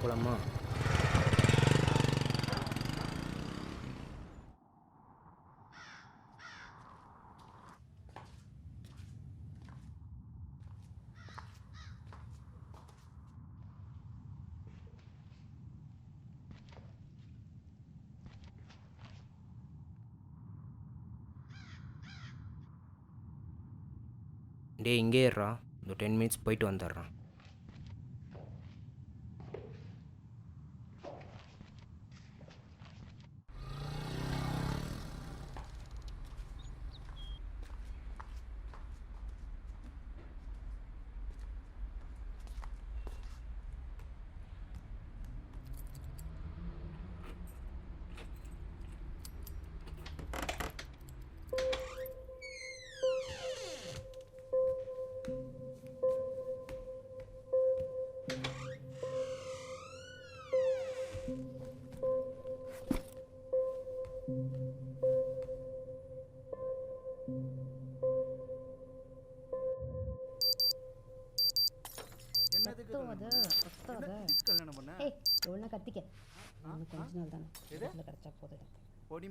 போகலாமா டேய் இங்கே இருறா இந்த டென் மினிட்ஸ் போயிட்டு வந்துடுறான் கத்திக்க இன்னும் கொஞ்ச நாள் தானே. இடத்துல கிடைச்சா போதும். எனக்கு பொடி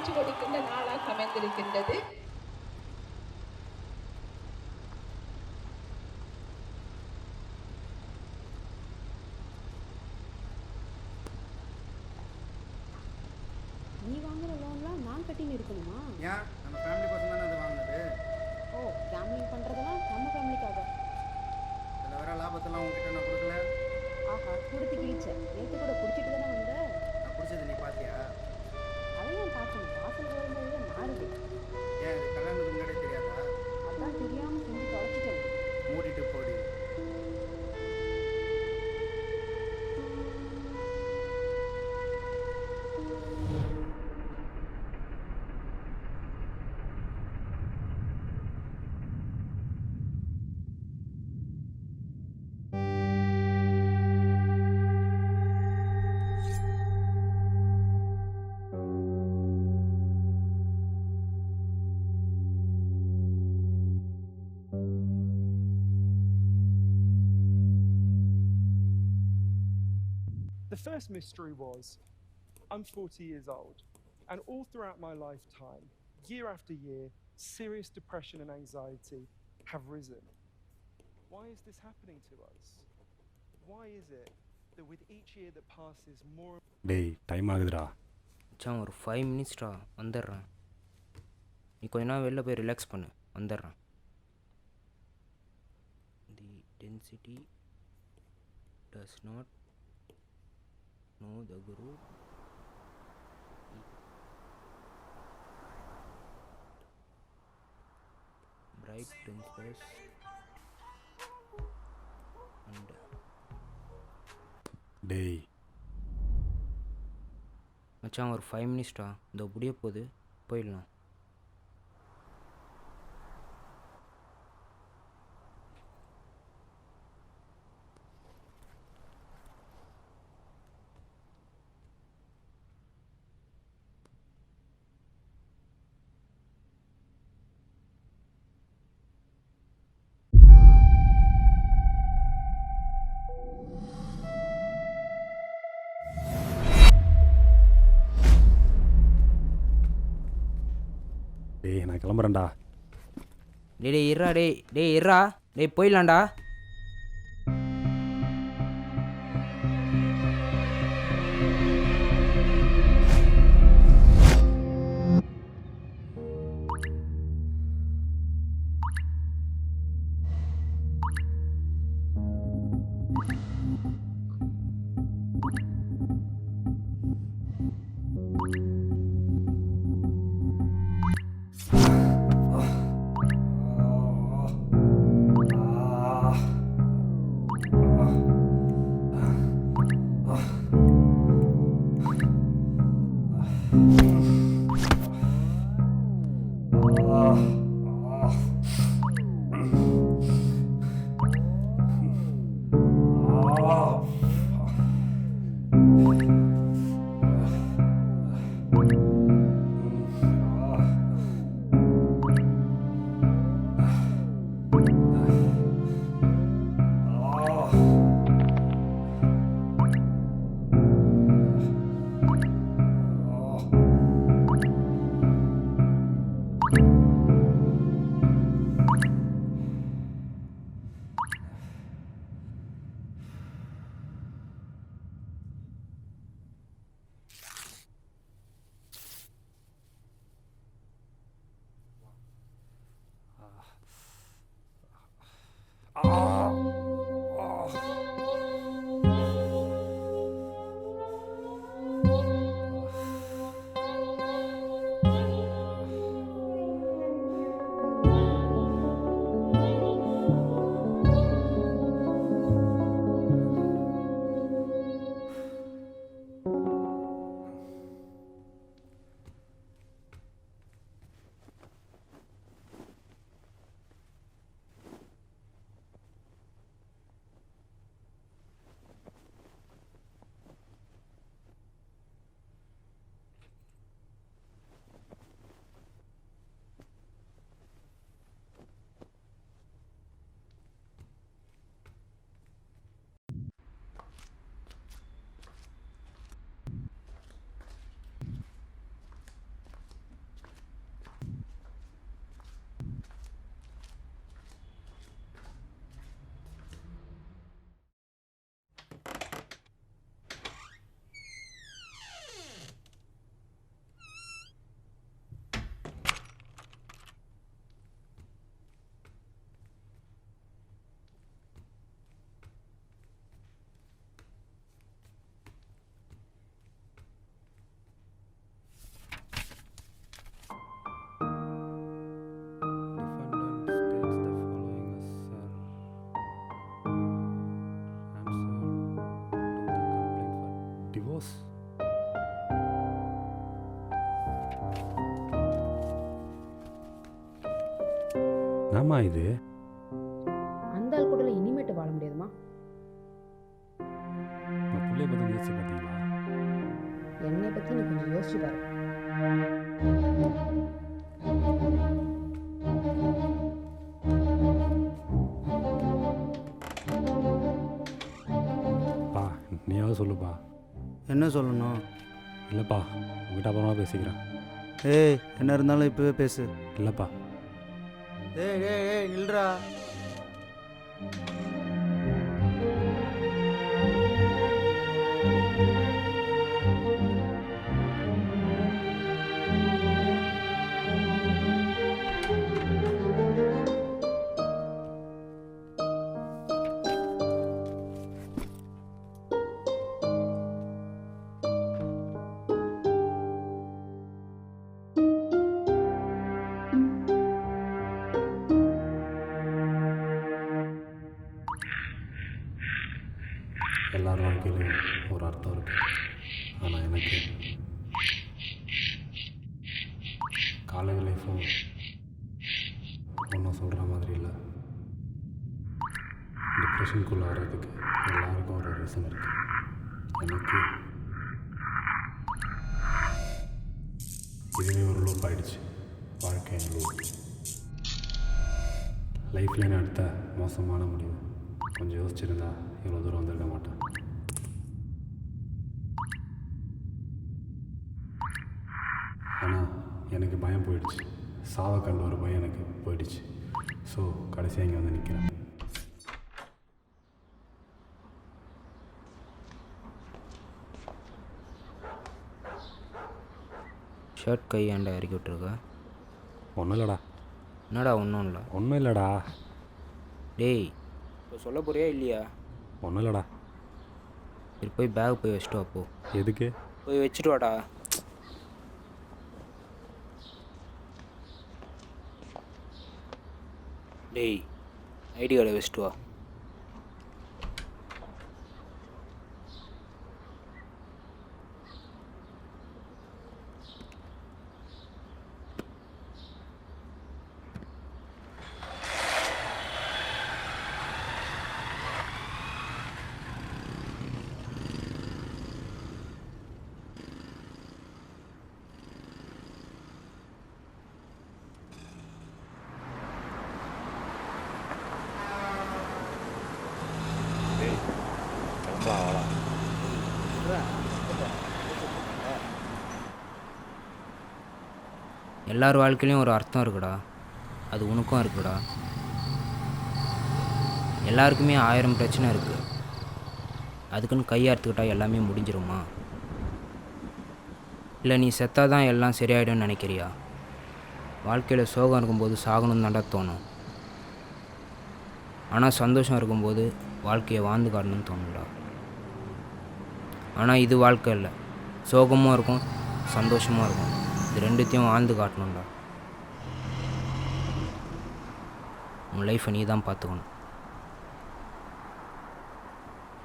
புத்துணர்ச்சி கொடுக்கின்ற நாளாக அமைந்திருக்கின்றது. நீ வாங்குற லோன்லாம் நான் கட்டின்னு இருக்கணுமா? ஏன்? நம்ம ஃபேமிலி பசங்க தானே அது வாங்கினது. ஓ கேம்லிங் பண்ணுறதெல்லாம் நம்ம ஃபேமிலிக்காக இதில் வர லாபத்தெல்லாம் உங்ககிட்ட நான் கொடுக்கல. ஆஹா கொடுத்து கிழிச்ச நேற்று கூட குடிச்சிட்டு தானே வந்த. நான் பிடிச்சது நீ பார்த்தியா அதையும் பார்க்கணும் வாசல் வரும்போது மாறுது. ஏன் கல்யாணத்துக்கு முன்னாடியே தெரியாதா? அதான் தெரியாமல் செஞ்சு தொலைச்சிட்டேன். மூடிட்டு போடி. first mystery was I'm 40 years old, and all throughout my lifetime, year after year, serious depression and anxiety have risen. Why is this happening to us? Why is it that with each year that passes, more டேய் time ஆகுதுடா மச்சான் ஒரு five மினிட்ஸ்டா வந்துடுறேன் நீ கொஞ்ச நேரம் வெளில போய் ரிலாக்ஸ் பண்ணு வந்துடுறேன் the density does not know the group bright tenses and டேய். மச்சான் ஒரு ஃபைவ் மினிட்ஸ்டா இந்த முடிய போகுது போயிடலாம். டேய் நான் கிளம்புறேன்டா. டேய் டேய் இருடா டேய் டேய் இருடா. டேய் போயிடலாம்டா. என்னம்மா இது? அந்த ஆள் கூட இனிமேட்டு வாழ முடியாதுமா? உங்கள் பிள்ளைய பற்றி யோசிச்சு பார்த்தீங்களா என்னை பற்றி நீ கொஞ்சம் யோசிச்சு பாரு. பா நீயாவது சொல்லுப்பா. என்ன சொல்லணும்? இல்லைப்பா உங்ககிட்ட அப்புறமா பேசிக்கிறேன். ஏய் என்ன இருந்தாலும் இப்போவே பேசு. இல்லைப்பா. ஏய் ஏய் ஏய் நில்றா. வர்றதுக்கு எல்லாருக்கும் ஒரு ரீசன் இருக்கு. எனக்கு இதுவே ஒரு லூப் ஆயிடுச்சு. வாழ்க்கை லூப் லைஃப்லேயே எடுத்த மோசமான முடிவு. கொஞ்சம் யோசிச்சிருந்தா இவ்வளோ தூரம் வந்திருக்க மாட்டேன் ஆனால் எனக்கு பயம் போயிடுச்சு. சாவை கண்ட ஒரு பயம் எனக்கு போயிடுச்சு. ஸோ கடைசியாக இங்கே வந்து நிற்கிறேன் ஷர்ட் கை ஏன்டா இறக்கி விட்ருக்க ஒன்றும் இல்லைடா. என்னடா ஒன்றும் இல்லை. ஒன்றும் இல்லைடா. டேய் இப்போ சொல்ல போறியா இல்லையா? ஒன்றும் இல்லைடா. சரி போய் பேக் போய் வச்சுட்டு வா போ. எதுக்கு? போய் வச்சுட்டு வாடா. டேய் ஐடி கார்டை வச்சுட்டு வா. எல்லார் வாழ்க்கையிலையும் ஒரு அர்த்தம் இருக்குடா. அது உனக்கும் இருக்குடா. எல்லாருக்குமே ஆயிரம் பிரச்சனை இருக்குது அதுக்குன்னு கையார்த்துக்கிட்டா எல்லாமே முடிஞ்சிருமா? இல்லை நீ செத்தாதான் எல்லாம் சரியாயிடும்னு நினைக்கிறியா? வாழ்க்கையில் சோகம் இருக்கும்போது சாகணும் தாண்டா தோணும். ஆனால் சந்தோஷம் இருக்கும்போது வாழ்க்கையை வாழ்ந்து காட்டணும்னு தோணும்டா. ஆனால் இது வாழ்க்கை இல்லை. சோகமும் இருக்கும் சந்தோஷமும் இருக்கும். இது ரெண்டுத்தையும் வாழ்ந்து காட்டணும்டா. உன் லைஃப்பை நீ தான் பார்த்துக்கணும்.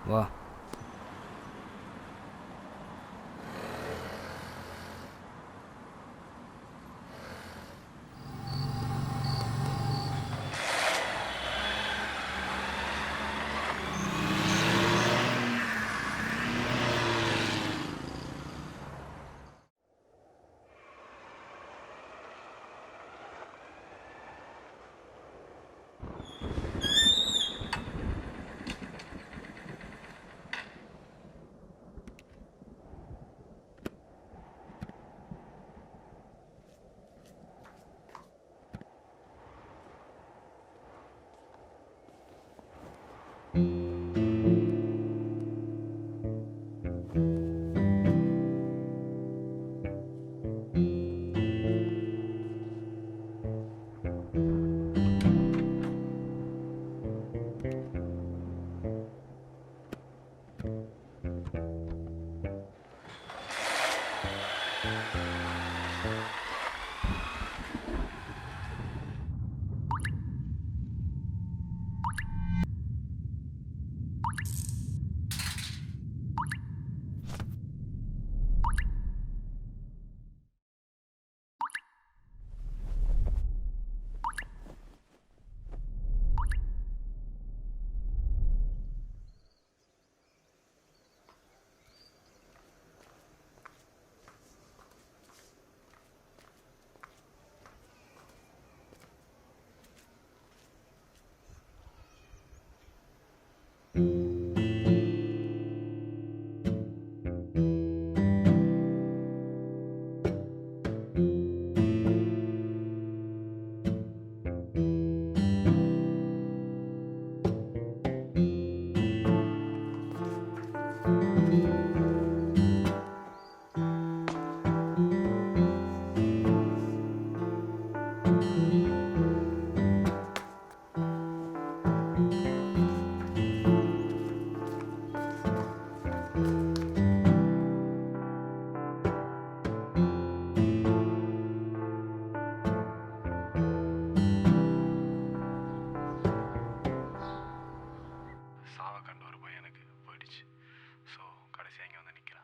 வா. deci. So, care să iei în nichila.